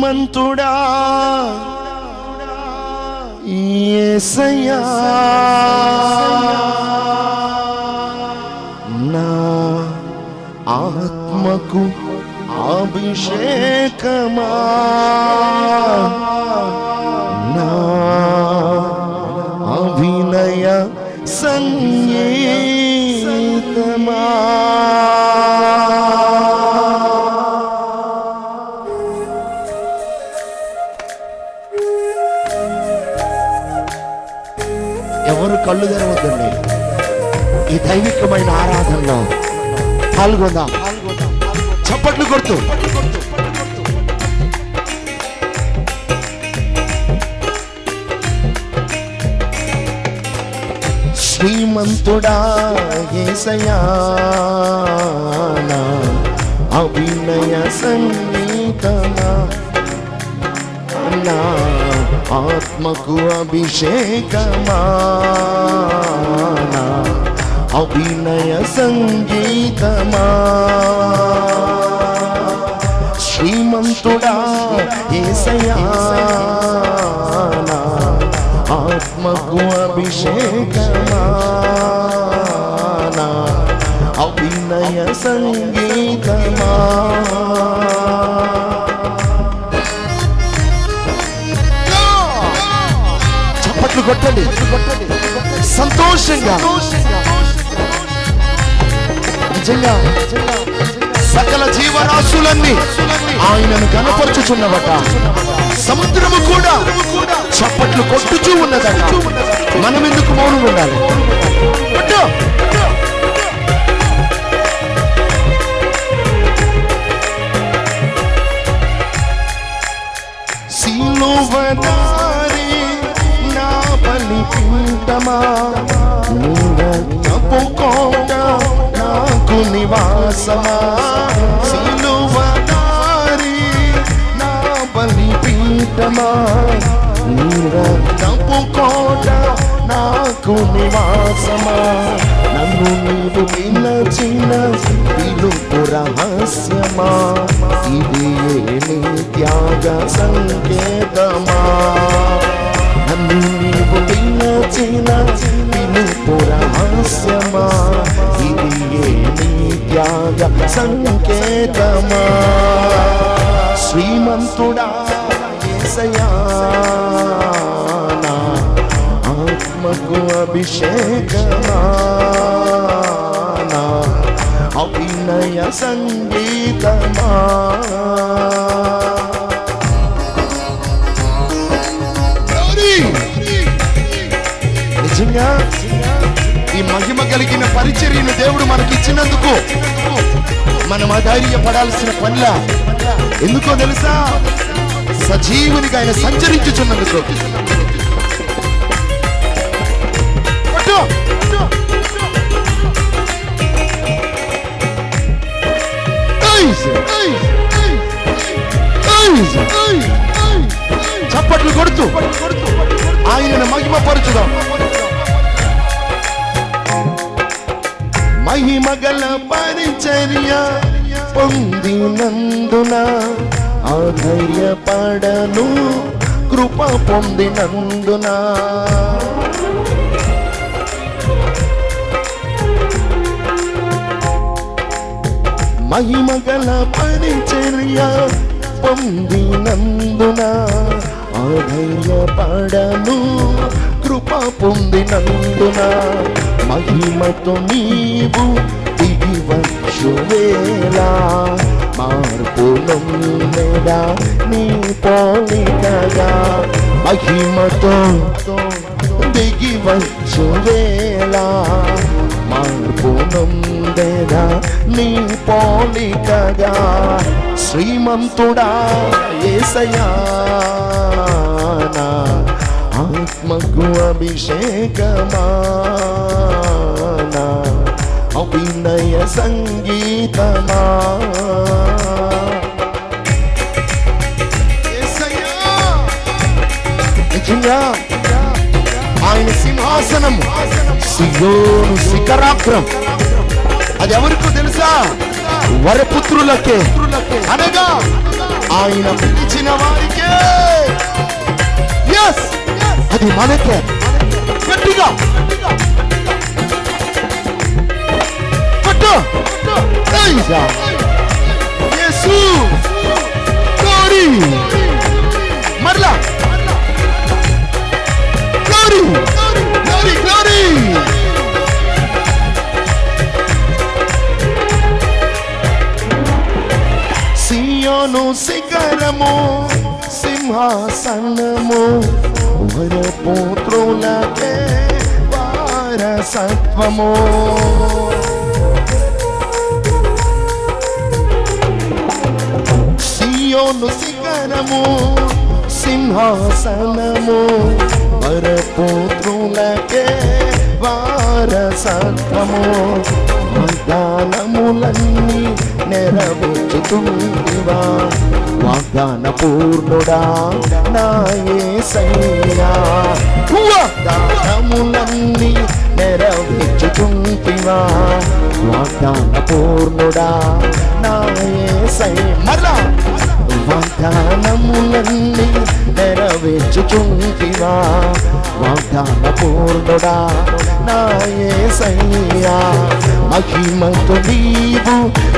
శ్రీమంతుడా యేసయ్యా నా ఆత్మకు అభిషేకమా. నా అభినయ సంగీతమా. కళ్ళు తెరవద్దండి. ఈ దైవికమైన ఆరాధనలో పాల్గొందాం. చప్పట్లు కొడుతూ. శ్రీమంతుడా ఏసయా అభినయ సంగీతమా అన్నా ఆత్మకు అభిషేకమా అభినయ సంగీతమా. శ్రీమంతుడా ఏసయా ఆత్మకు అభిషేకమా అభినయ సంగీతమా. చప్పట్లు కొట్టండి. సంతోషంగా. నిజంగా. సకల జీవరాశులన్నీ ఆయనను కనపరుచుచున్నవట. సముద్రము కూడా చప్పట్లు కొట్టుచూ ఉన్నదట. మనం ఎందుకు మౌనం ఉండాలి? కొట్టు. సిలువదారి నా తప్పుకోట నాకు నివాసమా? సిలువదారి నా బలిపీఠమా తప్పుకోట నాకు నివాసమా? నన్ను నీవు వినచిన పిలుపు రహస్యమా? ఇది ఏ త్యాగ సంకేతమా? వినచిన పిలుపు రహస్యమా ఇది ఏ నీ త్యాగ సంకేతమా. శ్రీమంతుడా యేసయ్యా నా ఆత్మకు అభిషేకమా. నా అభినయ సంగీతమా. నిజంగా ఈ మహిమ కలిగిన పరిచర్యను దేవుడు మనకిచ్చినందుకు మనం అధైర్యపడాల్సిన పనిలా ఎందుకో తెలుసా? సజీవునిగా ఆయన సంచరించుచున్నందుకు. చప్పట్లు కొడుతూ. ఆయనను మహిమపరచుదాం. మహిమగల పరిచర్య పొందినందున ఆధైర్యపడను కృప పొందినందున. మహిమగల పరిచర్య పొందినందున ఆధైర్యపడను కృప పొందినందున మహిమతో నీవు దిగి వచ్చువేలా మార్పు నీ పోలికగా మహిమతో దిగి వచ్చువేలా మార్పు నీ పోలికగా శ్రీమంతుడా ఏసయా ఆత్మకు అభిషేకమా. అభినయ సంగీతమా. ఆయన సింహాసనం సియోను శిఖరాగ్రం అది ఎవరికో తెలుసా? వరపుత్రులకే అనగా ఆయన పిలిచిన వారికే. ఎస్ అది మనకే. గట్టిగా. కొట్టు. యేసు. మరలా. వరపుత్రులకే వారసత్వము. సియోను శిఖరము సింహాసనము. వరపుత్రులకే వారసత్వము. వాగ్దానములన్నీ నెరవేర్చుతుందివా వాగ్దాన పూర్ణుడా నాయసయ్యా వాగ్దానములన్నీ నెరవేర్చుతుందివా వాగ్దాన పూర్ణుడా నాయసై మరలా వాగ్దానములన్నీ నెరవేర్చుచుంటివా వాగ్దాన పూర్ణుడా నాయే నాయసయ్యా మహిమతో నీవు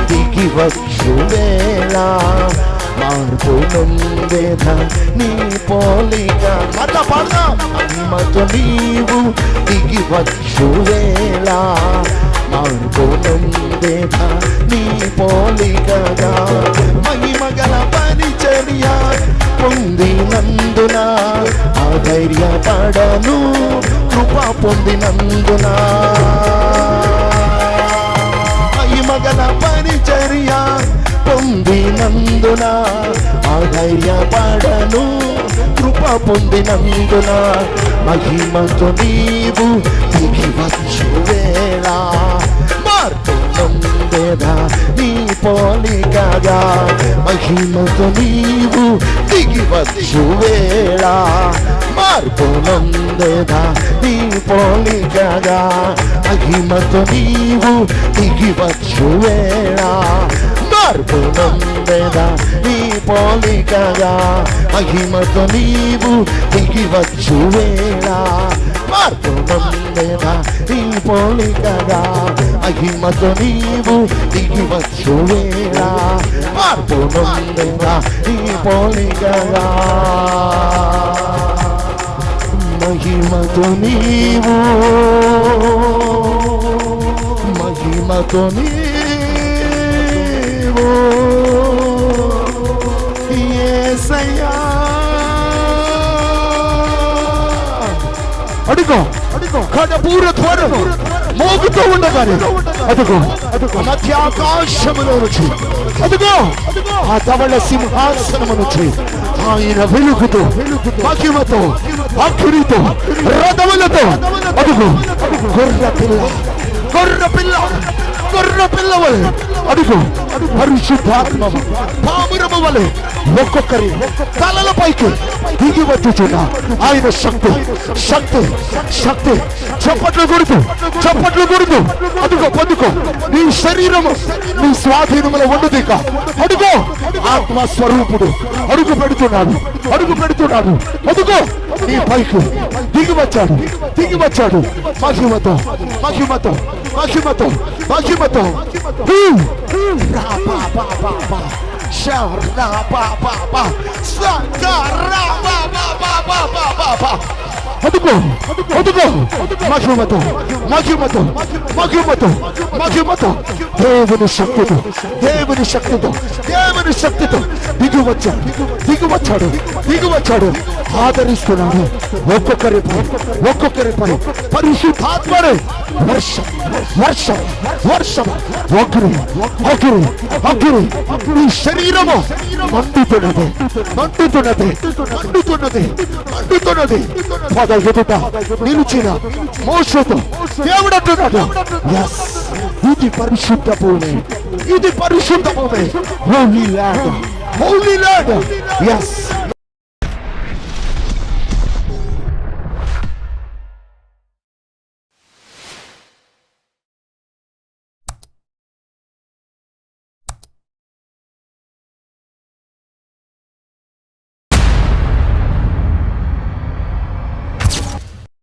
దిగి వచ్చు వేళ మార్పు నొందేద నీ పోలిక? మళ్ళా పాడదా. మహిమతో నీవు దిగి వచ్చు వేళ. మార్పు నొందేద నీ పోలికగా? మహిమగల పరిచర్య పొందినందున ఆధైర్యపడను కృప పొందినందున. ఆధైర్యపడను కృప పొందినందున మహిమతో నీవు దిగి వచ్చు వేళ. మార్పు నొందేదా నీ పోలికగా? మహిమతో నీవు దిగి వచ్చు వేళ. మార్పు నొందేదా నీ పోలికగా? మహిమతో నీవు దిగి వచ్చు వేళ. మార్పు నొందేదా నీ పోలికగా మహిమతో నీవు దిగి వచ్చు వేళ. మార్పు నొందేదా నీ పోలికగా మహిమతో నీవు దిగి వచ్చు వేళ. మార్పు నొందేదా నీ పోలికగా మహిమతో నీవు మహిమతో నీవు యేసయ్యా అడుగో. అడుగో. కడపూర ధ్వరము మోగుతూ ఉండగానే అదుగో అదుగో మధ్య ఆకాశములో నుంచి. అదుగో ఆ ధవళ సింహాసనము నుంచి ఆయన వెలుగుతో మహిమతో అఖిరితో రథములతో. అదుగో గొర్రె పిల్ల గొర్రె పిల్ల గొర్రె పిల్ల వలె అడుగు పరిశుద్ధాత్మ పామురము వలె ఒక్కొక్కరి తలల పైకి దిగి వచ్చుచున్న ఆయన శక్తి. శక్తి శక్తి. చప్పట్లు కొడుతూ చప్పట్లు కొడుతూ. అదుగో పొందుకో. నీ శరీరము నీ స్వాధీనములో ఉండదిక అడుగో ఆత్మ స్వరూపుడు అడుగు పెడుతున్నాడు. అడుగు పెడుతున్నాడు. అదుగో నీ పైకి దిగి వచ్చాడు దిగి వచ్చాడు. మహిమతో మహిమతో మహిమతో మహిమతో హూ! రా పా పా పా పా. షా రా రా పా పా పా పా పా పా పా. అదుగో అదుగో మహిమతో మహిమతో మహిమతో మహిమతో దేవుని శక్తితో దేవుని శక్తితో దేవుని శక్తితో. దిగి వచ్చాడు దిగి వచ్చాడు దిగి ఆదరిస్తున్నాడు ఒక్కొక్కరి పని ఒక్కొక్కరి పని. పరిశుద్ధాత్మనే వర్షం వర్షం వర్షం. అగ్ని అగ్ని అగ్ని నీ శరీరము మండుతున్నది మండుతున్నది మండుతున్నది మండుతున్నది. పద ఎదుట నిలిచిన మోసతో దేవుడు అంటున్నాడు. "Yes, ఇది పరిశుద్ధ భూమి ఇది పరిశుద్ధ భూమి holy land holy land yes